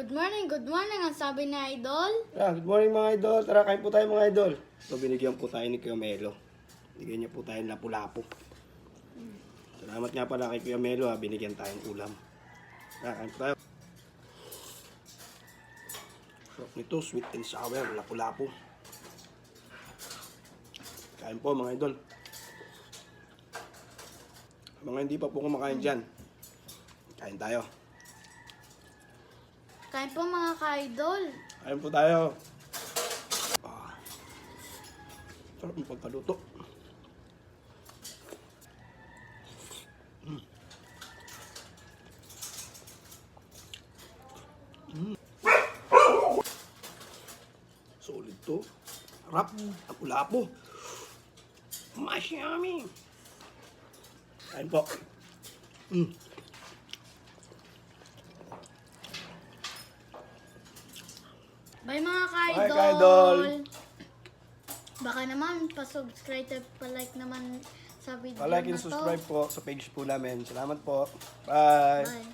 Good morning, good morning. Ang sabi ni Idol. Ah, good morning mga idol. Tara, kain po tayo mga idol. So, binigyan po tayo ni Kuya Melo. Binigyan niya po tayo ng lapu-lapu. Salamat nga pala kay Kuya Melo ha, binigyan tayong ulam. Tara, kain po tayo. Sarap nito, sweet and sour, lapu-lapu. Kain po mga idol. Mga hindi pa po kumakain dyan, kain tayo. Kain po mga ka-idol. Kain po tayo. Ah. Sarap ng pagkaluto. Mm. Solid to. Harap. Lapu-lapu. Mas yummy. Kain po. Mm. Bye mga Bye, ka-idol. ka-idol. Baka naman, pa-subscribe at pa-like naman sa video Pa-like na and to. subscribe po sa page po namin. Salamat po. Bye. Bye.